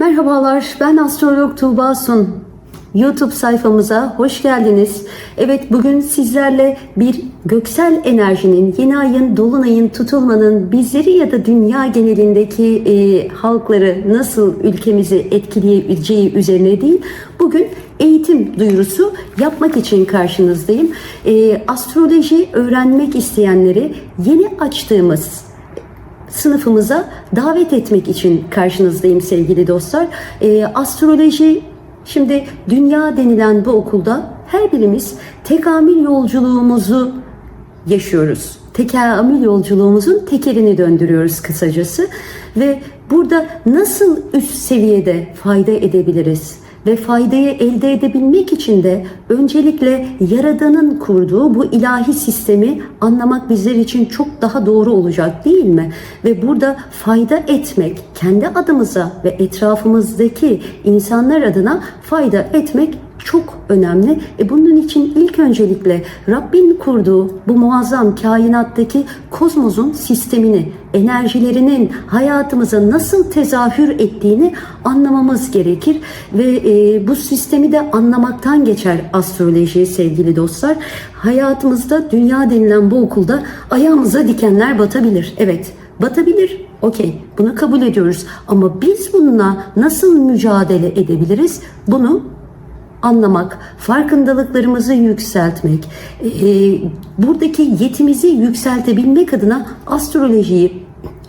Merhabalar, ben astrolog Tuğba Sun. YouTube sayfamıza hoş geldiniz. Evet, bugün sizlerle bir göksel enerjinin, yeni ayın, dolunayın, tutulmanın bizleri ya da dünya genelindeki e, halkları nasıl ülkemizi etkileyebileceği üzerine değil, bugün eğitim duyurusu yapmak için karşınızdayım. E, astroloji öğrenmek isteyenleri yeni açtığımız sınıfımıza davet etmek için karşınızdayım sevgili dostlar. Ee, astroloji şimdi dünya denilen bu okulda her birimiz tekamül yolculuğumuzu yaşıyoruz. Tekamül yolculuğumuzun tekerini döndürüyoruz kısacası ve burada nasıl üst seviyede fayda edebiliriz? Ve faydayı elde edebilmek için de öncelikle Yaradan'ın kurduğu bu ilahi sistemi anlamak bizler için çok daha doğru olacak değil mi? Ve burada fayda etmek, kendi adımıza ve etrafımızdaki insanlar adına fayda etmek çok önemli. E bunun için ilk öncelikle Rabbin kurduğu bu muazzam kainattaki kozmosun sistemini, enerjilerinin hayatımıza nasıl tezahür ettiğini anlamamız gerekir ve e, bu sistemi de anlamaktan geçer astroloji sevgili dostlar. Hayatımızda dünya denilen bu okulda ayağımıza dikenler batabilir. Evet, batabilir. Okey, bunu kabul ediyoruz. Ama biz bununla nasıl mücadele edebiliriz? Bunu anlamak, farkındalıklarımızı yükseltmek, e, buradaki yetimizi yükseltebilmek adına astrolojiyi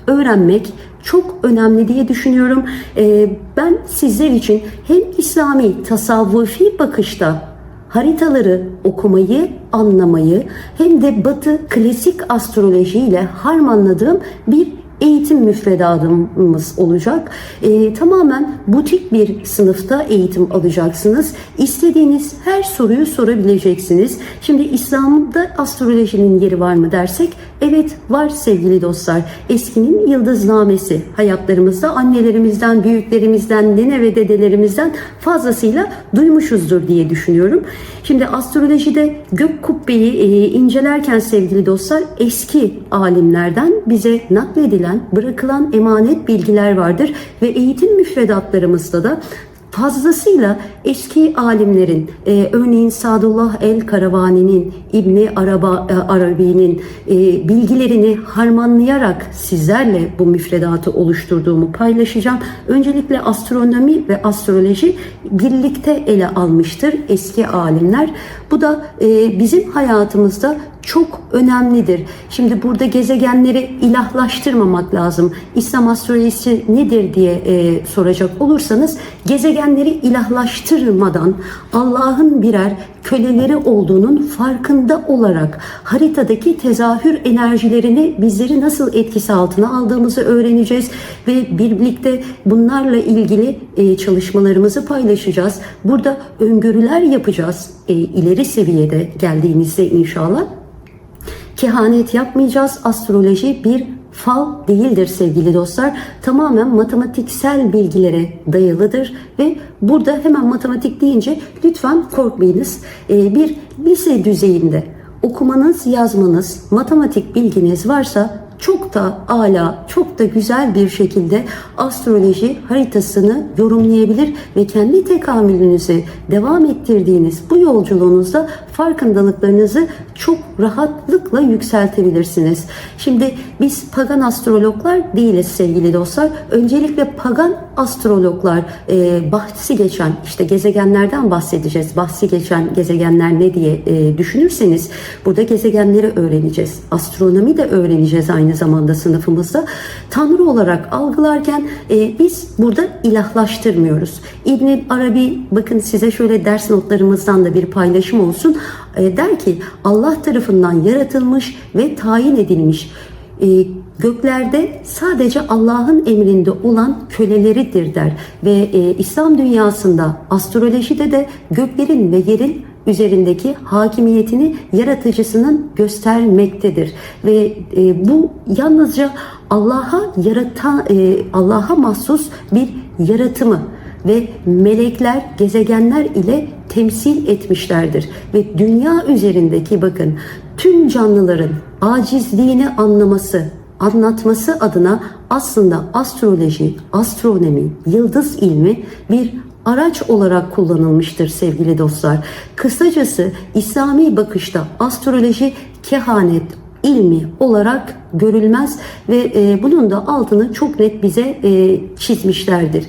öğrenmek çok önemli diye düşünüyorum. E, ben sizler için hem İslami tasavvufi bakışta haritaları okumayı, anlamayı hem de Batı klasik astroloji ile harmanladığım bir eğitim müfredatımız olacak. Ee, tamamen butik bir sınıfta eğitim alacaksınız. İstediğiniz her soruyu sorabileceksiniz. Şimdi İslam'da astrolojinin yeri var mı dersek evet var sevgili dostlar. Eskinin yıldıznamesi hayatlarımızda annelerimizden, büyüklerimizden, nene ve dedelerimizden fazlasıyla duymuşuzdur diye düşünüyorum. Şimdi astrolojide gök kubbeyi e, incelerken sevgili dostlar eski alimlerden bize nakledilen, bırakılan emanet bilgiler vardır ve eğitim müfredatlarımızda da fazlasıyla eski alimlerin e, örneğin Sadullah el Karavani'nin İbni Araba e, Arabi'nin e, bilgilerini harmanlayarak sizlerle bu müfredatı oluşturduğumu paylaşacağım. Öncelikle astronomi ve astroloji birlikte ele almıştır eski alimler. Bu da e, bizim hayatımızda çok önemlidir. Şimdi burada gezegenleri ilahlaştırmamak lazım. İslam astrolojisi nedir diye e, soracak olursanız gezegenleri ilahlaştırmadan Allah'ın birer köleleri olduğunun farkında olarak haritadaki tezahür enerjilerini bizleri nasıl etkisi altına aldığımızı öğreneceğiz ve birlikte bunlarla ilgili e, çalışmalarımızı paylaşacağız. Burada öngörüler yapacağız e, ileri seviyede geldiğinizde inşallah. Kehanet yapmayacağız. Astroloji bir fal değildir sevgili dostlar. Tamamen matematiksel bilgilere dayalıdır ve burada hemen matematik deyince lütfen korkmayınız. Ee, bir lise düzeyinde okumanız, yazmanız, matematik bilginiz varsa çok da ala, çok da güzel bir şekilde astroloji haritasını yorumlayabilir ve kendi tekamülünüzü devam ettirdiğiniz bu yolculuğunuzda farkındalıklarınızı çok rahatlıkla yükseltebilirsiniz. Şimdi biz pagan astrologlar değiliz sevgili dostlar. Öncelikle pagan astrologlar e, bahsi geçen işte gezegenlerden bahsedeceğiz. Bahsi geçen gezegenler ne diye e, düşünürseniz burada gezegenleri öğreneceğiz. Astronomi de öğreneceğiz aynı zamanda sınıfımızda. Tanrı olarak algılarken e, biz burada ilahlaştırmıyoruz. İbn Arabi bakın size şöyle ders notlarımızdan da bir paylaşım olsun. E, der ki Allah tarafından yaratılmış ve tayin edilmiş göklerde sadece Allah'ın emrinde olan köleleridir der. Ve e, İslam dünyasında astrolojide de göklerin ve yerin üzerindeki hakimiyetini yaratıcısının göstermektedir. Ve e, bu yalnızca Allah'a yaratan e, Allah'a mahsus bir yaratımı ve melekler, gezegenler ile temsil etmişlerdir. Ve dünya üzerindeki bakın tüm canlıların acizliğini anlaması, anlatması adına aslında astroloji, astronomi, yıldız ilmi bir araç olarak kullanılmıştır sevgili dostlar. Kısacası İslami bakışta astroloji kehanet, ilmi olarak görülmez ve e, bunun da altını çok net bize e, çizmişlerdir.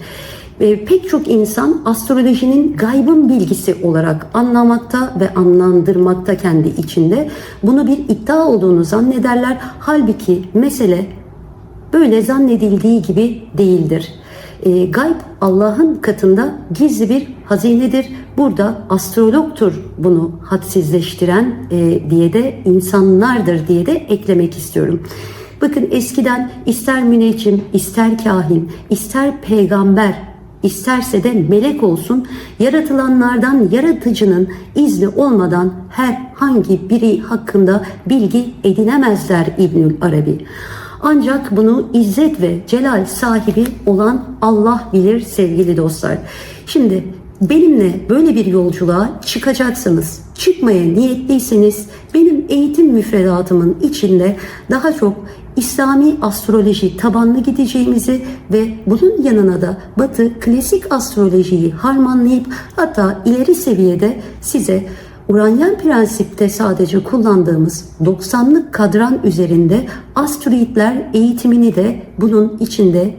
E, pek çok insan astrolojinin gaybın bilgisi olarak anlamakta ve anlandırmakta kendi içinde. Bunu bir iddia olduğunu zannederler. Halbuki mesele böyle zannedildiği gibi değildir. E, gayb Allah'ın katında gizli bir hazinedir. Burada astrologtur bunu hadsizleştiren e, diye de insanlardır diye de eklemek istiyorum. Bakın eskiden ister müneccim, ister kahin, ister peygamber, isterse de melek olsun yaratılanlardan yaratıcının izni olmadan herhangi biri hakkında bilgi edinemezler İbnül Arabi. Ancak bunu izzet ve celal sahibi olan Allah bilir sevgili dostlar. Şimdi benimle böyle bir yolculuğa çıkacaksınız. Çıkmaya niyetliyseniz benim eğitim müfredatımın içinde daha çok İslami astroloji tabanlı gideceğimizi ve bunun yanına da Batı klasik astrolojiyi harmanlayıp hatta ileri seviyede size Uranyen prensipte sadece kullandığımız 90'lık kadran üzerinde asteroidler eğitimini de bunun içinde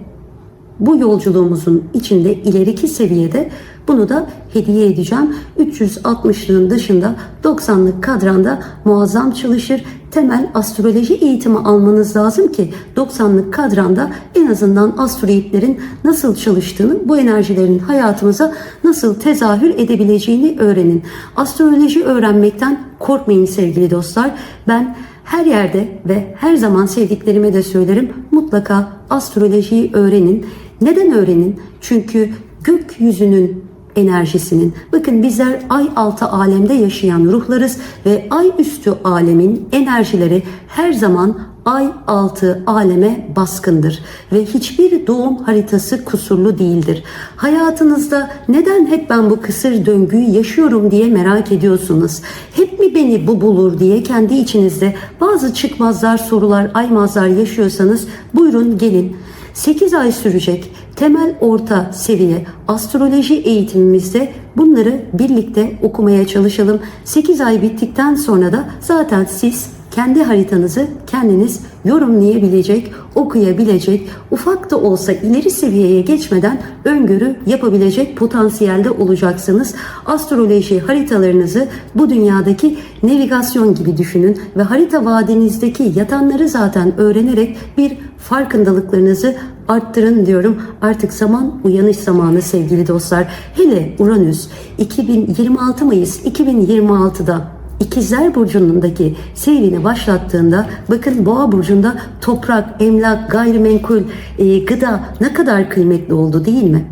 bu yolculuğumuzun içinde ileriki seviyede bunu da hediye edeceğim. 360'lığın dışında 90'lık kadranda muazzam çalışır. Temel astroloji eğitimi almanız lazım ki 90'lık kadranda en azından asteroidlerin nasıl çalıştığını, bu enerjilerin hayatımıza nasıl tezahür edebileceğini öğrenin. Astroloji öğrenmekten korkmayın sevgili dostlar. Ben her yerde ve her zaman sevdiklerime de söylerim mutlaka astrolojiyi öğrenin. Neden öğrenin? Çünkü gökyüzünün enerjisinin. Bakın bizler ay altı alemde yaşayan ruhlarız ve ay üstü alemin enerjileri her zaman ay altı aleme baskındır ve hiçbir doğum haritası kusurlu değildir. Hayatınızda neden hep ben bu kısır döngüyü yaşıyorum diye merak ediyorsunuz. Hep mi beni bu bulur diye kendi içinizde bazı çıkmazlar, sorular, aymazlar yaşıyorsanız buyurun gelin. 8 ay sürecek temel orta seviye astroloji eğitimimizde bunları birlikte okumaya çalışalım. 8 ay bittikten sonra da zaten siz kendi haritanızı kendiniz yorumlayabilecek, okuyabilecek, ufak da olsa ileri seviyeye geçmeden öngörü yapabilecek potansiyelde olacaksınız. Astroloji haritalarınızı bu dünyadaki navigasyon gibi düşünün ve harita vadinizdeki yatanları zaten öğrenerek bir farkındalıklarınızı arttırın diyorum. Artık zaman uyanış zamanı sevgili dostlar. Hele Uranüs 2026 Mayıs 2026'da İkizler Burcu'ndaki seyrini başlattığında bakın Boğa Burcu'nda toprak, emlak, gayrimenkul, e, gıda ne kadar kıymetli oldu değil mi?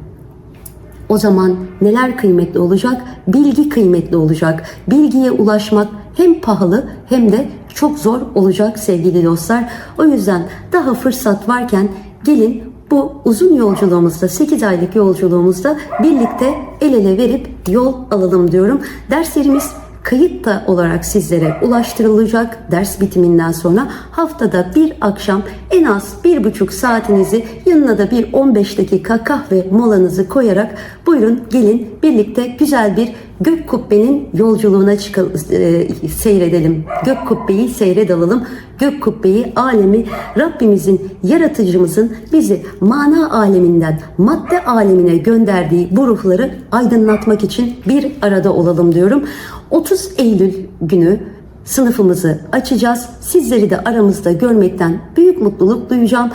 O zaman neler kıymetli olacak? Bilgi kıymetli olacak. Bilgiye ulaşmak hem pahalı hem de çok zor olacak sevgili dostlar. O yüzden daha fırsat varken gelin bu uzun yolculuğumuzda 8 aylık yolculuğumuzda birlikte el ele verip yol alalım diyorum. Derslerimiz kayıt da olarak sizlere ulaştırılacak ders bitiminden sonra haftada bir akşam en az bir buçuk saatinizi yanına da bir 15 dakika kahve molanızı koyarak buyurun gelin birlikte güzel bir gök kubbenin yolculuğuna çıkalım, e, seyredelim. Gök kubbeyi seyredalalım. Gök kubbeyi alemi Rabbimizin, yaratıcımızın bizi mana aleminden madde alemine gönderdiği bu ruhları aydınlatmak için bir arada olalım diyorum. 30 Eylül günü sınıfımızı açacağız. Sizleri de aramızda görmekten büyük mutluluk duyacağım.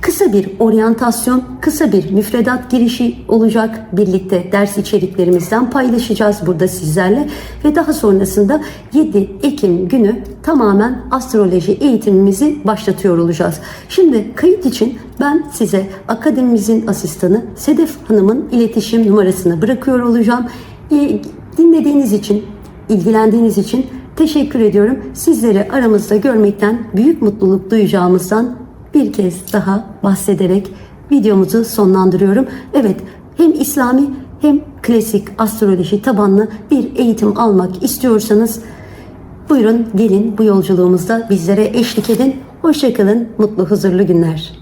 Kısa bir oryantasyon, kısa bir müfredat girişi olacak. Birlikte ders içeriklerimizden paylaşacağız burada sizlerle ve daha sonrasında 7 Ekim günü tamamen astroloji eğitimimizi başlatıyor olacağız. Şimdi kayıt için ben size akademimizin asistanı Sedef Hanım'ın iletişim numarasını bırakıyor olacağım. Dinlediğiniz için, ilgilendiğiniz için teşekkür ediyorum. Sizleri aramızda görmekten büyük mutluluk duyacağımızdan bir kez daha bahsederek videomuzu sonlandırıyorum. Evet hem İslami hem klasik astroloji tabanlı bir eğitim almak istiyorsanız buyurun gelin bu yolculuğumuzda bizlere eşlik edin. Hoşçakalın, mutlu huzurlu günler.